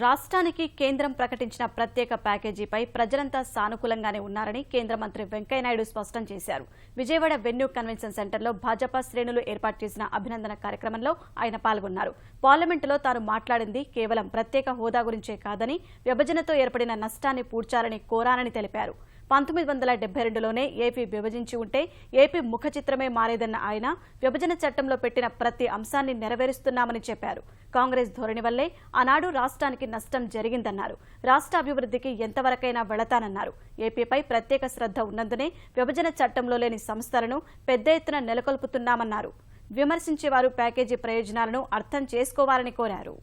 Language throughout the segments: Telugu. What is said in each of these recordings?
రాష్ట్రానికి కేంద్రం ప్రకటించిన ప్రత్యేక ప్యాకేజీపై ప్రజలంతా సానుకూలంగానే ఉన్నారని కేంద్ర మంత్రి వెంకయ్యనాయుడు స్పష్టం చేశారు. విజయవాడ వెన్యూ కన్వెన్షన్ సెంటర్లో భాజపా శ్రేణులు ఏర్పాటు చేసిన అభినందన కార్యక్రమంలో ఆయన పాల్గొన్నారు. పార్లమెంటులో తాను మాట్లాడింది కేవలం ప్రత్యేక హోదా గురించే కాదని విభజనతో ఏర్పడిన నష్టాన్ని పూడ్చాలని కోరానని తెలిపారు. పంతొమ్మిది వందల డెబ్బై రెండులోనే ఏపీ విభజించి ఉంటే ఏపీ ముఖ చిత్రమే మారేదన్న ఆయన విభజన చట్టంలో పెట్టిన ప్రతి అంశాన్ని నెరవేరుస్తున్నామని చెప్పారు. కాంగ్రెస్ ధోరణి వల్లే ఆనాడు రాష్ట్రానికి నష్టం జరిగిందన్నారు. రాష్ట్ర అభివృద్ధికి ఎంతవరకైనా వెళతానన్నారు. ఏపీపై ప్రత్యేక శ్రద్ధ ఉన్నందునే విభజన చట్టంలో లేని సంస్థలను పెద్ద ఎత్తున నెలకొల్పుతున్నామన్నారు. విమర్శించేవారు ప్యాకేజీ ప్రయోజనాలను అర్థం చేసుకోవాలని కోరారు.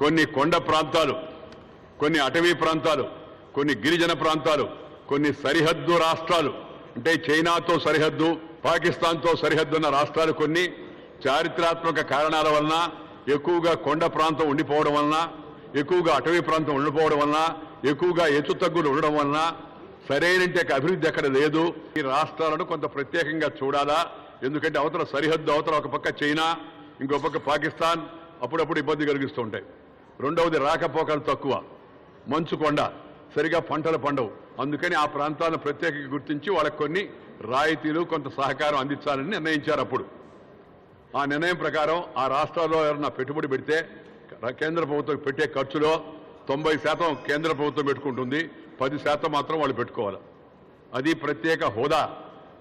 కొన్ని కొండ ప్రాంతాలు కొన్ని అటవీ ప్రాంతాలు కొన్ని గిరిజన ప్రాంతాలు కొన్ని సరిహద్దు రాష్ట్రాలు. అంటే చైనాతో సరిహద్దు పాకిస్తాన్తో సరిహద్దు ఉన్న రాష్ట్రాలు కొన్ని చారిత్రాత్మక కారణాల వలన ఎక్కువగా కొండ ప్రాంతం ఉండిపోవడం వలన ఎక్కువగా అటవీ ప్రాంతం ఉండిపోవడం వలన ఎక్కువగా ఎత్తుతగ్గులు ఉండడం వలన సరైన అభివృద్ధి ఎక్కడ లేదు. ఈ రాష్ట్రాలను కొంత ప్రత్యేకంగా చూడాలా? ఎందుకంటే అవతల సరిహద్దు అవతల ఒక పక్క చైనా ఇంకో పక్క పాకిస్తాన్ అప్పుడప్పుడు ఇబ్బంది కలిగిస్తూ ఉంటాయి. రెండవది రాకపోకలు తక్కువ. మంచు కొండ. సరిగా పంటలు పండవు. అందుకని ఆ ప్రాంతాలను ప్రత్యేకంగా గుర్తించి వాళ్ళకి కొన్ని రాయితీలు కొంత సహకారం అందించాలని నిర్ణయించారు అప్పుడు. ఆ నిర్ణయం ప్రకారం ఆ రాష్ట్రాల్లో ఎవరన్నా పెట్టుబడి పెడితే కేంద్ర ప్రభుత్వం పెట్టే ఖర్చులో తొంభై శాతం కేంద్ర ప్రభుత్వం పెట్టుకుంటుంది. పది శాతం మాత్రం వాళ్ళు పెట్టుకోవాలి. అది ప్రత్యేక హోదా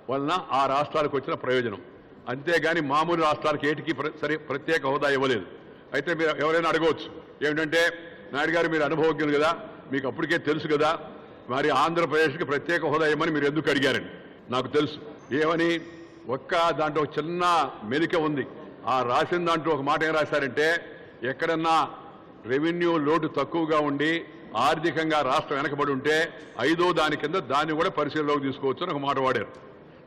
వలన ఆ రాష్ట్రాలకు వచ్చిన ప్రయోజనం. అంతేగాని మామూలు రాష్ట్రాలకు ఏటికి ప్ర- సరే ప్రత్యేక హోదా ఇవ్వలేదు. అయితే మీరు ఎవరైనా అడగవచ్చు ఏమిటంటే నాయుడు గారు మీరు అనుభవజ్ఞులు కదా మీకు అప్పటికే తెలుసు కదా మరి ఆంధ్రప్రదేశ్కి ప్రత్యేక హోదా ఇవ్వమని మీరు ఎందుకు అడిగారండి? నాకు తెలుసు. ఏమని? ఒక్క దాంట్లో ఒక చిన్న మెలిక ఉంది. ఆ రాసిన దాంట్లో ఒక మాట ఏం రాశారంటే ఎక్కడన్నా రెవెన్యూ లోటు తక్కువగా ఉండి ఆర్థికంగా రాష్ట్రం వెనకబడి ఉంటే ఐదో దాని కింద దాన్ని కూడా పరిశీలనలోకి తీసుకోవచ్చు అని ఒక మాట వాడారు.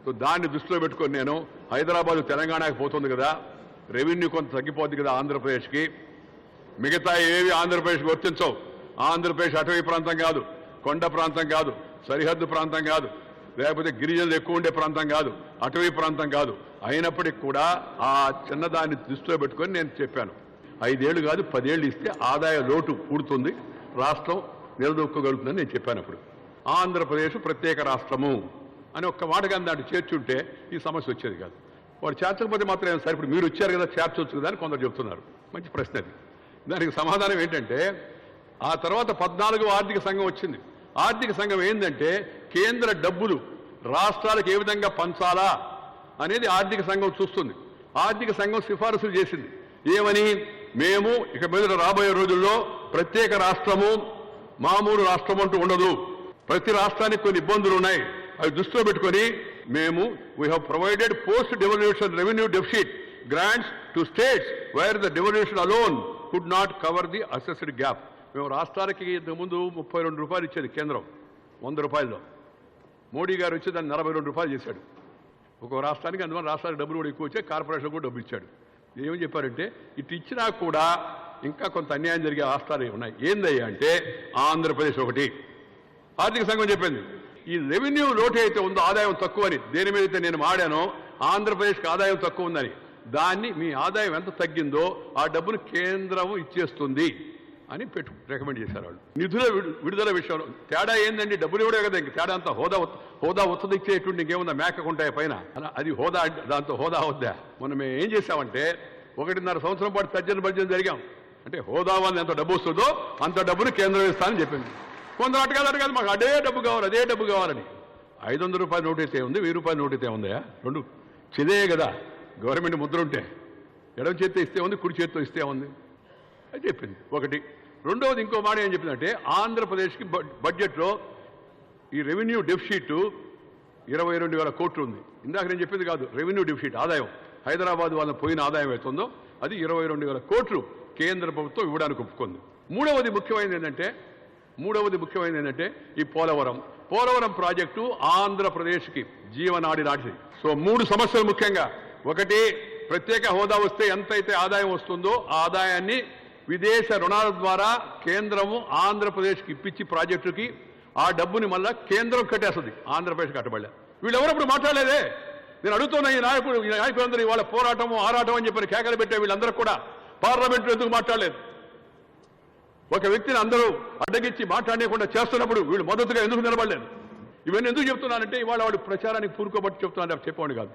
సో దాన్ని దృష్టిలో పెట్టుకొని నేను హైదరాబాద్ తెలంగాణకి పోతుంది కదా రెవెన్యూ కొంత తగ్గిపోద్ది కదా ఆంధ్రప్రదేశ్కి మిగతా ఏవి ఆంధ్రప్రదేశ్కి వర్తించవు. ఆంధ్రప్రదేశ్ అటవీ ప్రాంతం కాదు కొండ ప్రాంతం కాదు సరిహద్దు ప్రాంతం కాదు లేకపోతే గిరిజనులు ఎక్కువ ఉండే ప్రాంతం కాదు అటవీ ప్రాంతం కాదు. అయినప్పటికీ కూడా ఆ చిన్నదాన్ని దృష్టిలో పెట్టుకొని నేను చెప్పాను. ఐదేళ్ళు కాదు పదేళ్ళు ఇస్తే ఆదాయ లోటు పూడుతుంది రాష్ట్రం నిలదొక్కగలుగుతుందని నేను చెప్పాను అప్పుడు. ఆంధ్రప్రదేశ్ ప్రత్యేక రాష్ట్రము అని ఒక్క మాట దాంట్లో చేర్చుంటే ఈ సమస్య వచ్చేది కాదు. వాడు చేర్చకపోతే మాత్రం సరే ఇప్పుడు మీరు వచ్చారు కదా చేర్చొచ్చు కదా అని కొందరు చెప్తున్నారు. మంచి ప్రశ్న అది. దానికి సమాధానం ఏంటంటే ఆ తర్వాత పద్నాలుగు ఆర్థిక సంఘం వచ్చింది. ఆర్థిక సంఘం ఏంటంటే కేంద్ర డబ్బులు రాష్ట్రాలకు ఏ విధంగా పంచాలా అనేది ఆర్థిక సంఘం చూస్తుంది. ఆర్థిక సంఘం సిఫారసులు చేసింది. ఏమని? మేము ఇక మీద రాబోయే రోజుల్లో ప్రత్యేక రాష్ట్రము మామూలు రాష్ట్రం అంటూ ఉండదు. ప్రతి రాష్ట్రానికి కొన్ని ఇబ్బందులు ఉన్నాయి. అవి దృష్టిలో పెట్టుకొని మేము we have provided post devolution revenue deficit grants to states where the devolution alone could not cover the assessed gap మేము రాష్ట్రాలకి ఇంతకుముందు ముప్పై రెండు రూపాయలు ఇచ్చేది కేంద్రం వంద రూపాయల్లో. మోడీ గారు వచ్చి దాన్ని నలభై రెండు రూపాయలు చేశాడు. ఒక రాష్ట్రానికి అందువల్ల రాష్ట్రానికి డబ్బులు కూడా ఎక్కువ వచ్చాయి కార్పొరేషన్ కూడా డబ్బులు ఇచ్చాడు. ఏమని చెప్పారంటే ఇటు ఇచ్చినా కూడా ఇంకా కొంత అన్యాయం జరిగే రాష్ట్రాలు ఉన్నాయి. ఏందయ్యా అంటే ఆంధ్రప్రదేశ్ ఒకటి. ఆర్థిక సంఘం చెప్పింది ఈ రెవెన్యూ లోటు అయితే ఉందో ఆదాయం తక్కువని దేని మీద అయితే నేను మాడానో ఆంధ్రప్రదేశ్కి ఆదాయం తక్కువ ఉందని. దాన్ని మీ ఆదాయం ఎంత తగ్గిందో ఆ డబ్బును కేంద్రం ఇచ్చేస్తుంది అని పెట్టు రికమెండ్ చేశారు వాళ్ళు. నిధుల విడు- విడుదల విషయంలో తేడా ఏందండి? డబ్బులు ఇవ్వడే కదా ఇంక తేడా అంతా హోదా హోదా ఒత్తిడి ఇచ్చేటువంటి ఇంకేముందా? మేకకుంటాయి పైన? అలా అది హోదా దాంతో హోదా వద్దా? మనం మేము ఏం చేశామంటే ఒకటిన్నర సంవత్సరం పాటు తర్జన భర్జన జరిగాం. అంటే హోదా వల్ల ఎంత డబ్బు వస్తుందో అంత డబ్బును కేంద్రం ఇస్తానని చెప్పింది. కొందరు అటకాలు అడగాలి మాకు అదే డబ్బు కావాలి అదే డబ్బు కావాలని. ఐదు వందల రూపాయల నోటు అయితే ఉంది వెయ్యి రూపాయల నోటు అయితే ఉందా? రెండు. చిదే కదా. గవర్నమెంట్ ముద్ర ఉంటే ఎడవ చేత్తో ఇస్తే ఉంది కుడి చేత్తో ఇస్తే ఉంది అది చెప్పింది. ఒకటి. రెండవది ఇంకో మాట ఏం చెప్పిందంటే ఆంధ్రప్రదేశ్కి బడ్- బడ్జెట్లో ఈ రెవెన్యూ డెఫిషిట్ ఇరవై రెండు వేల కోట్లు ఉంది. ఇందాక నేను చెప్పింది కాదు రెవెన్యూ డెఫిషిట్ ఆదాయం. హైదరాబాద్ వాళ్ళ పోయిన ఆదాయం అవుతుందో అది ఇరవై రెండు వేల కోట్లు కేంద్ర ప్రభుత్వం ఇవ్వడానికి ఒప్పుకుంది. మూడవది ముఖ్యమైనది ఏంటంటే మూడవది ముఖ్యమైనది ఏంటంటే ఈ పోలవరం. పోలవరం ప్రాజెక్టు ఆంధ్రప్రదేశ్కి జీవనాడి నాటిది. సో మూడు సమస్యలు ముఖ్యంగా. ఒకటి ప్రత్యేక హోదా వస్తే ఎంతైతే ఆదాయం వస్తుందో ఆ ఆదాయాన్ని విదేశ రుణాల ద్వారా కేంద్రము ఆంధ్రప్రదేశ్కి ఇప్పించి ప్రాజెక్టుకి ఆ డబ్బుని మళ్ళా కేంద్రం కట్టేస్తుంది ఆంధ్రప్రదేశ్ కట్టబడలే వీళ్ళెవరప్పుడు మాట్లాడలేదే? నేను అడుగుతున్న ఈ నాయకుడు ఈ నాయకులందరూ ఇవాళ పోరాటము ఆరాటం అని చెప్పి కేకలు పెట్టే వీళ్ళందరూ కూడా పార్లమెంట్లో ఎందుకు మాట్లాడలేదు? ఒక వ్యక్తిని అందరూ అడ్డగించి మాట్లాడకుండా చేస్తున్నప్పుడు వీళ్ళు మద్దతుగా ఎందుకు నిలబడలేదు? ఇవన్నీ ఎందుకు చెప్తున్నానంటే ఇవాళ వాడు ప్రచారానికి పూరుకోబట్టి చెప్తున్నాను చెప్పండి కాదు.